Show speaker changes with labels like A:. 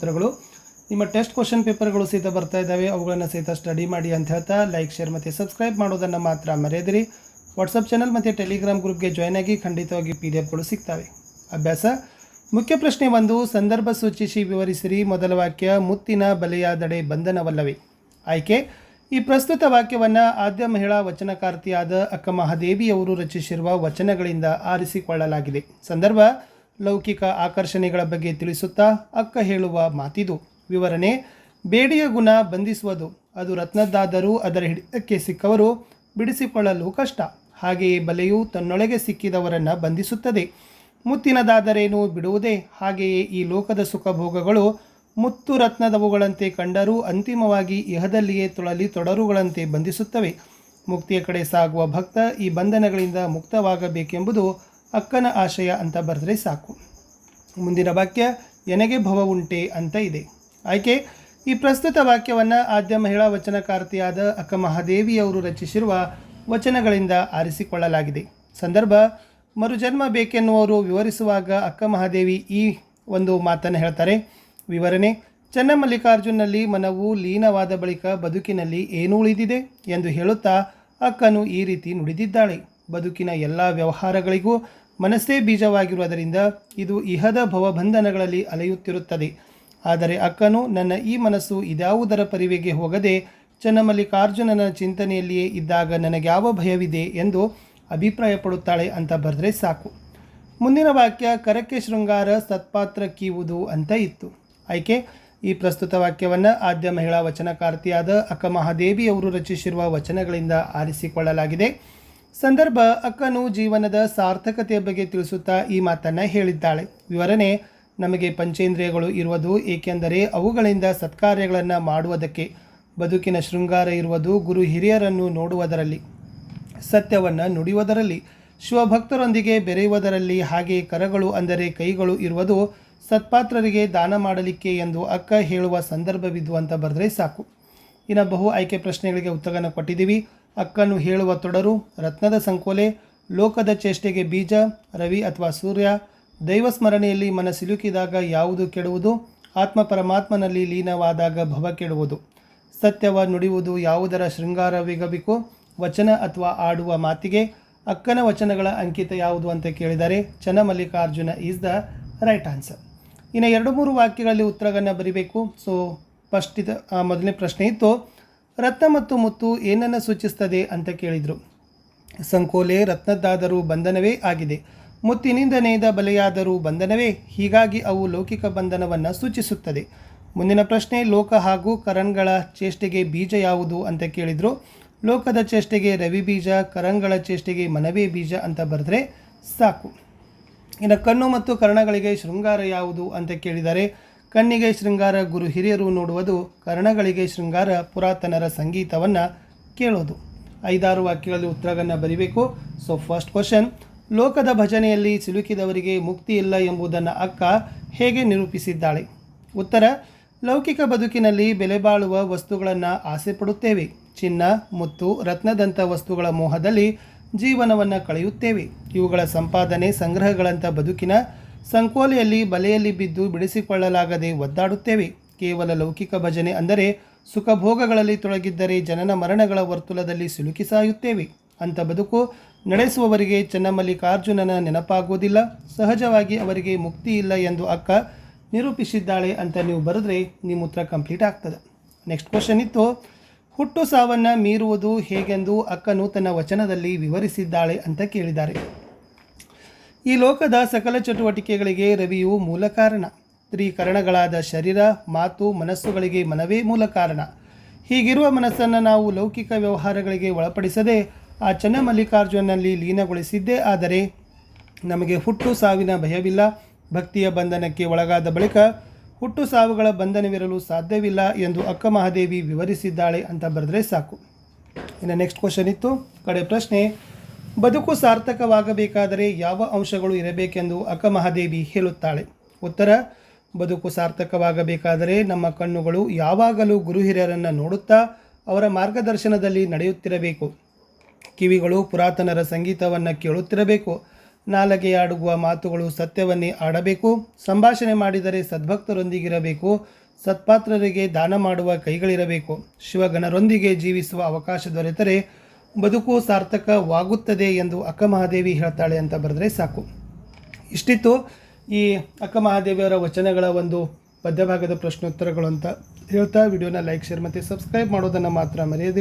A: ಉತ್ತರಗಳು. ನಿಮ್ಮ test question ಪೇಪರ್ಗಳು ಸಹಿತ ಬರ್ತಾ ಇದ್ದಾವೆ. ಅವುಗಳನ್ನು ಸಹಿತ ಸ್ಟಡಿ ಮಾಡಿ ಅಂತ ಹೇಳ್ತಾ ಲೈಕ್, ಶೇರ್ ಮತ್ತು ಸಬ್ಸ್ಕ್ರೈಬ್ ಮಾಡೋದನ್ನು ಮಾತ್ರ ಮರೆಯದಿರಿ. ವಾಟ್ಸಪ್ ಚಾನಲ್ ಮತ್ತು ಟೆಲಿಗ್ರಾಮ್ ಗ್ರೂಪ್ಗೆ ಜಾಯ್ನ್ ಆಗಿ ಖಂಡಿತವಾಗಿ ಪಿ ಡಿ ಎಫ್ಗಳು ಸಿಗ್ತವೆ. ಅಭ್ಯಾಸ. ಮುಖ್ಯ ಪ್ರಶ್ನೆ ಒಂದು, ಸಂದರ್ಭ ಸೂಚಿಸಿ ವಿವರಿಸಿರಿ. ಮೊದಲ ವಾಕ್ಯ, ಮುತ್ತಿನ ಬಲೆಯಾದಡೆ ಬಂಧನವಲ್ಲವೇ? ಆಯ್ಕೆ. ಈ ಪ್ರಸ್ತುತ ವಾಕ್ಯವನ್ನು ಆದ್ಯ ಮಹಿಳಾ ವಚನಕಾರ್ತಿಯಾದ ಅಕ್ಕ ಮಹಾದೇವಿಯವರು ರಚಿಸಿರುವ ವಚನಗಳಿಂದ ಆರಿಸಿಕೊಳ್ಳಲಾಗಿದೆ. ಸಂದರ್ಭ ಲೌಕಿಕ ಆಕರ್ಷಣೆಗಳ ಬಗ್ಗೆ ತಿಳಿಸುತ್ತಾ ಅಕ್ಕ ಹೇಳುವ ಮಾತಿದು. ವಿವರಣೆ, ಬೇಡಿಯ ಗುಣ ಬಂಧಿಸುವುದು. ಅದು ರತ್ನದ್ದಾದರೂ ಅದರ ಹಿಡಿತಕ್ಕೆ ಸಿಕ್ಕವರು ಬಿಡಿಸಿಕೊಳ್ಳಲು ಕಷ್ಟ. ಹಾಗೆಯೇ ಬಲೆಯು ತನ್ನೊಳಗೆ ಸಿಕ್ಕಿದವರನ್ನು ಬಂಧಿಸುತ್ತದೆ. ಮುತ್ತಿನದಾದರೇನು ಬಿಡುವುದೇ? ಹಾಗೆಯೇ ಈ ಲೋಕದ ಸುಖಭೋಗಗಳು ಮುತ್ತು ರತ್ನದವುಗಳಂತೆ ಕಂಡರೂ ಅಂತಿಮವಾಗಿ ಇಹದಲ್ಲಿಯೇ ತೊಳಲಿ ತೊಡರುಗಳಂತೆ ಬಂಧಿಸುತ್ತವೆ. ಮುಕ್ತಿಯ ಕಡೆ ಸಾಗುವ ಭಕ್ತ ಈ ಬಂಧನಗಳಿಂದ ಮುಕ್ತವಾಗಬೇಕೆಂಬುದು ಅಕ್ಕನ ಆಶಯ ಅಂತ ಬರೆದ್ರೆ ಸಾಕು. ಮುಂದಿನ ವಾಕ್ಯ, ಎನಗೆ ಭವ ಉಂಟೆ ಅಂತ ಇದೆ. ಆಯ್ಕೆ, ಈ ಪ್ರಸ್ತುತ ವಾಕ್ಯವನ್ನು ಆದ್ಯ ಮಹಿಳಾ ವಚನಕಾರ್ತಿಯಾದ ಅಕ್ಕ ಮಹಾದೇವಿಯವರು ರಚಿಸಿರುವ ವಚನಗಳಿಂದ ಆರಿಸಿಕೊಳ್ಳಲಾಗಿದೆ. ಸಂದರ್ಭ, ಮರುಜನ್ಮ ಬೇಕೆನ್ನುವರು ವಿವರಿಸುವಾಗ ಅಕ್ಕ ಮಹಾದೇವಿ ಈ ಒಂದು ಮಾತನ್ನು ಹೇಳ್ತಾರೆ. ವಿವರಣೆ ಚನ್ನಮಲ್ಲಿಕಾರ್ಜುನಲ್ಲಿ ಮನವು ಲೀನವಾದ ಬಳಿಕ ಬದುಕಿನಲ್ಲಿ ಏನು ಉಳಿದಿದೆ ಎಂದು ಹೇಳುತ್ತಾ ಅಕ್ಕನು ಈ ರೀತಿ ನುಡಿದಿದ್ದಾಳೆ. ಬದುಕಿನ ಎಲ್ಲ ವ್ಯವಹಾರಗಳಿಗೂ ಮನಸ್ಸೇ ಬೀಜವಾಗಿರುವುದರಿಂದ ಇದು ಇಹದ ಭವಬಂಧನಗಳಲ್ಲಿ ಅಲೆಯುತ್ತಿರುತ್ತದೆ. ಆದರೆ ಅಕ್ಕನು, ನನ್ನ ಈ ಮನಸ್ಸು ಇದ್ಯಾವುದರ ಪರಿವೆಗೆ ಹೋಗದೆ ಚನ್ನಮಲ್ಲಿಕಾರ್ಜುನನ ಚಿಂತನೆಯಲ್ಲಿಯೇ ಇದ್ದಾಗ ನನಗ್ಯಾವ ಭಯವಿದೆ ಎಂದು ಅಭಿಪ್ರಾಯಪಡುತ್ತಾಳೆ ಅಂತ ಬರೆದ್ರೆ ಸಾಕು. ಮುಂದಿನ ವಾಕ್ಯ, ಕರಕ್ಕೆ ಶೃಂಗಾರ ಸತ್ಪಾತ್ರ ಕೀವುದು ಅಂತ ಇತ್ತು. ಆಯ್ಕೆ, ಈ ಪ್ರಸ್ತುತ ವಾಕ್ಯವನ್ನು ಆದ್ಯ ಮಹಿಳಾ ವಚನಕಾರ್ತಿಯಾದ ಅಕ್ಕ ಮಹಾದೇವಿಯವರು ರಚಿಸಿರುವ ವಚನಗಳಿಂದ ಆರಿಸಿಕೊಳ್ಳಲಾಗಿದೆ. ಸಂದರ್ಭ ಅಕ್ಕನು ಜೀವನದ ಸಾರ್ಥಕತೆಯ ಬಗ್ಗೆ ತಿಳಿಸುತ್ತಾ ಈ ಮಾತನ್ನು ಹೇಳಿದ್ದಾಳೆ. ವಿವರಣೆ, ನಮಗೆ ಪಂಚೇಂದ್ರಿಯಗಳು ಇರುವುದು ಏಕೆಂದರೆ ಅವುಗಳಿಂದ ಸತ್ಕಾರ್ಯಗಳನ್ನು ಮಾಡುವುದಕ್ಕೆ ಬದುಕಿನ ಶೃಂಗಾರ ಇರುವುದು ಗುರು ಹಿರಿಯರನ್ನು ನೋಡುವುದರಲ್ಲಿ, ಸತ್ಯವನ್ನು ನುಡಿಯುವುದರಲ್ಲಿ, ಶಿವಭಕ್ತರೊಂದಿಗೆ ಬೆರೆಯುವುದರಲ್ಲಿ, ಹಾಗೆ ಕರಗಳು ಅಂದರೆ ಕೈಗಳು ಇರುವುದು ಸತ್ಪಾತ್ರರಿಗೆ ದಾನ ಮಾಡಲಿಕ್ಕೆ ಎಂದು ಅಕ್ಕ ಹೇಳುವ ಸಂದರ್ಭವಿದ್ದು ಅಂತ ಬರೆದ್ರೆ ಸಾಕು. ಇನ್ನು ಬಹು ಆಯ್ಕೆ ಪ್ರಶ್ನೆಗಳಿಗೆ ಉತ್ತರವನ್ನು ಕೊಟ್ಟಿದ್ದೀವಿ. ಅಕ್ಕನು ಹೇಳುವ ತೊಡರು, ರತ್ನದ ಸಂಕೋಲೆ, ಲೋಕದ ಚೇಷ್ಟೆಗೆ ಬೀಜ, ರವಿ ಅಥವಾ ಸೂರ್ಯ, ದೈವ ಸ್ಮರಣೆಯಲ್ಲಿ ಮನ ಸಿಲುಕಿದಾಗ ಯಾವುದು ಕೆಡುವುದು, ಆತ್ಮ ಪರಮಾತ್ಮನಲ್ಲಿ ಲೀನವಾದಾಗ ಭವ ಕೆಡುವುದು. ಸತ್ಯವ ನುಡಿಯುವುದು ಯಾವುದರ ಶೃಂಗಾರವಿಗಬೇಕು, ವಚನ ಅಥವಾ ಆಡುವ ಮಾತಿಗೆ, ಅಕ್ಕನ ವಚನಗಳ ಅಂಕಿತ ಯಾವುದು ಅಂತ ಕೇಳಿದರೆ Channamallikarjuna is the right answer ಇನ್ನು ಎರಡು ಮೂರು ವಾಕ್ಯಗಳಲ್ಲಿ ಉತ್ತರಗಳನ್ನು ಬರಿಬೇಕು. ಸೊ ಫಸ್ಟ್ ಇದು ಮೊದಲನೇ ಪ್ರಶ್ನೆ ಇತ್ತು. ರತ್ನ ಮತ್ತು ಮುತ್ತು ಏನನ್ನು ಸೂಚಿಸ್ತದೆ ಅಂತ ಕೇಳಿದರು. ಸಂಕೋಲೆ ರತ್ನದ್ದಾದರೂ ಬಂಧನವೇ ಆಗಿದೆ. ಮುತ್ತಿನಿಂದ ನೇಯ್ದ ಬಲೆಯಾದರೂ ಬಂಧನವೇ, ಹೀಗಾಗಿ ಅವು ಲೌಕಿಕ ಬಂಧನವನ್ನು ಸೂಚಿಸುತ್ತದೆ. ಮುಂದಿನ ಪ್ರಶ್ನೆ, ಲೋಕ ಹಾಗೂ ಕರಣ್ಗಳ ಚೇಷ್ಟೆಗೆ ಬೀಜ ಯಾವುದು ಅಂತ ಕೇಳಿದರು. ಲೋಕದ ಚೇಷ್ಟೆಗೆ ರವಿ ಬೀಜ, ಕರಂಗಳ ಚೇಷ್ಟೆಗೆ ಮನವೇ ಬೀಜ ಅಂತ ಬರೆದ್ರೆ ಸಾಕು. ಇನ್ನು ಕಣ್ಣು ಮತ್ತು ಕರ್ಣಗಳಿಗೆ ಶೃಂಗಾರ ಯಾವುದು ಅಂತ ಕೇಳಿದರೆ ಕಣ್ಣಿಗೆ ಶೃಂಗಾರ ಗುರು ಹಿರಿಯರು ನೋಡುವುದು, ಕರ್ಣಗಳಿಗೆ ಶೃಂಗಾರ ಪುರಾತನರ ಸಂಗೀತವನ್ನು ಕೇಳೋದು. ಐದಾರು ವಾಕ್ಯಗಳಲ್ಲಿ ಉತ್ತರವನ್ನು ಬರಿಬೇಕು. ಸೊ ಫಸ್ಟ್ ಕ್ವಶನ್ ಲೋಕದ ಭಜನೆಯಲ್ಲಿ ಸಿಲುಕಿದವರಿಗೆ ಮುಕ್ತಿ ಇಲ್ಲ ಎಂಬುದನ್ನು ಅಕ್ಕ ಹೇಗೆ ನಿರೂಪಿಸಿದ್ದಾಳೆ? ಉತ್ತರ, ಲೌಕಿಕ ಬದುಕಿನಲ್ಲಿ ಬೆಲೆ ಬಾಳುವ ವಸ್ತುಗಳನ್ನು ಆಸೆ ಪಡುತ್ತೇವೆ. ಚಿನ್ನ, ಮುತ್ತು ರತ್ನದಂಥ ವಸ್ತುಗಳ ಮೋಹದಲ್ಲಿ ಜೀವನವನ್ನು ಕಳೆಯುತ್ತೇವೆ. ಇವುಗಳ ಸಂಪಾದನೆ ಸಂಗ್ರಹಗಳಂಥ ಬದುಕಿನ ಸಂಕೋಲೆಯಲ್ಲಿ ಬಲೆಯಲ್ಲಿ ಬಿದ್ದು ಬಿಡಿಸಿಕೊಳ್ಳಲಾಗದೆ ಒದ್ದಾಡುತ್ತೇವೆ. ಕೇವಲ ಲೌಕಿಕ ಭಜನೆ ಅಂದರೆ ಸುಖಭೋಗಗಳಲ್ಲಿ ತೊಡಗಿದ್ದರೆ ಜನನ ಮರಣಗಳ ವರ್ತುಲದಲ್ಲಿ ಸಿಲುಕಿ ಸಾಯುತ್ತೇವೆ. ಅಂಥ ಬದುಕು ನಡೆಸುವವರಿಗೆ ಚನ್ನಮಲ್ಲಿಕಾರ್ಜುನನ ನೆನಪಾಗುವುದಿಲ್ಲ. ಸಹಜವಾಗಿ ಅವರಿಗೆ ಮುಕ್ತಿ ಇಲ್ಲ ಎಂದು ಅಕ್ಕ ನಿರೂಪಿಸಿದ್ದಾಳೆ ಅಂತ ನೀವು ಬರೆದ್ರೆ ನಿಮ್ಮ ಉತ್ತರ ಕಂಪ್ಲೀಟ್ ಆಗ್ತದೆ. ನೆಕ್ಸ್ಟ್ ಕ್ವಶನ್ ಇತ್ತು. ಹುಟ್ಟು ಸಾವನ್ನು ಮೀರುವುದು ಹೇಗೆಂದು ಅಕ್ಕನು ತನ್ನ ವಚನದಲ್ಲಿ ವಿವರಿಸಿದ್ದಾಳೆ ಅಂತ ಕೇಳಿದ್ದಾರೆ. ಈ ಲೋಕದ ಸಕಲ ಚಟುವಟಿಕೆಗಳಿಗೆ ರವಿಯು ಮೂಲ ಕಾರಣ. ತ್ರೀಕರಣಗಳಾದ ಶರೀರ, ಮಾತು, ಮನಸ್ಸುಗಳಿಗೆ ಮನವೇ ಮೂಲ ಕಾರಣ. ಹೀಗಿರುವ ಮನಸ್ಸನ್ನು ನಾವು ಲೌಕಿಕ ವ್ಯವಹಾರಗಳಿಗೆ ಒಳಪಡಿಸದೆ ಆ ಚನ್ನಮಲ್ಲಿಕಾರ್ಜುನಲ್ಲಿ ಲೀನಗೊಳಿಸಿದ್ದೇ ಆದರೆ ನಮಗೆ ಹುಟ್ಟು ಸಾವಿನ ಭಯವಿಲ್ಲ. ಭಕ್ತಿಯ ಬಂಧನಕ್ಕೆ ಒಳಗಾದ ಬಳಿಕ ಹುಟ್ಟು ಸಾವುಗಳ ಬಂಧನವಿರಲು ಸಾಧ್ಯವಿಲ್ಲ ಎಂದು ಅಕ್ಕ ಮಹಾದೇವಿ ವಿವರಿಸಿದ್ದಾಳೆ ಅಂತ ಬರೆದ್ರೆ ಸಾಕು. ಇನ್ನು ನೆಕ್ಸ್ಟ್ ಕ್ವಶನ್ ಇತ್ತು. ಕಡೆ ಪ್ರಶ್ನೆ ಬದುಕು ಸಾರ್ಥಕವಾಗಬೇಕಾದರೆ ಯಾವ ಅಂಶಗಳು ಇರಬೇಕೆಂದು ಅಕ್ಕಮಹಾದೇವಿ ಹೇಳುತ್ತಾಳೆ. ಉತ್ತರ, ಬದುಕು ಸಾರ್ಥಕವಾಗಬೇಕಾದರೆ ನಮ್ಮ ಕಣ್ಣುಗಳು ಯಾವಾಗಲೂ ಗುರು ಹಿರಿಯರನ್ನು ನೋಡುತ್ತಾ ಅವರ ಮಾರ್ಗದರ್ಶನದಲ್ಲಿ ನಡೆಯುತ್ತಿರಬೇಕು. ಕಿವಿಗಳು ಪುರಾತನರ ಸಂಗೀತವನ್ನು ಕೇಳುತ್ತಿರಬೇಕು. ನಾಲಗೆ ಮಾತುಗಳು ಸತ್ಯವನ್ನೇ ಆಡಬೇಕು. ಸಂಭಾಷಣೆ ಮಾಡಿದರೆ ಸದ್ಭಕ್ತರೊಂದಿಗಿರಬೇಕು. ಸತ್ಪಾತ್ರರಿಗೆ ದಾನ ಮಾಡುವ ಕೈಗಳಿರಬೇಕು. ಶಿವಗಣರೊಂದಿಗೆ ಜೀವಿಸುವ ಅವಕಾಶ ದೊರೆತರೆ ಬದುಕು ಸಾರ್ಥಕವಾಗುತ್ತದೆ ಎಂದು ಅಕ್ಕ ಮಹಾದೇವಿ ಹೇಳ್ತಾಳೆ ಅಂತ ಬರೆದ್ರೆ ಸಾಕು. ಇಷ್ಟಿತ್ತು ಈ ಅಕ್ಕ ಮಹಾದೇವಿಯವರ ವಚನಗಳ ಒಂದು ಪದ್ಯಭಾಗದ ಪ್ರಶ್ನೋತ್ತರಗಳು ಅಂತ ಹೇಳ್ತಾ, ವಿಡಿಯೋನ ಲೈಕ್, ಶೇರ್ ಮತ್ತು ಸಬ್ಸ್ಕ್ರೈಬ್ ಮಾಡೋದನ್ನು ಮಾತ್ರ ಮರೆಯದಿರಿ.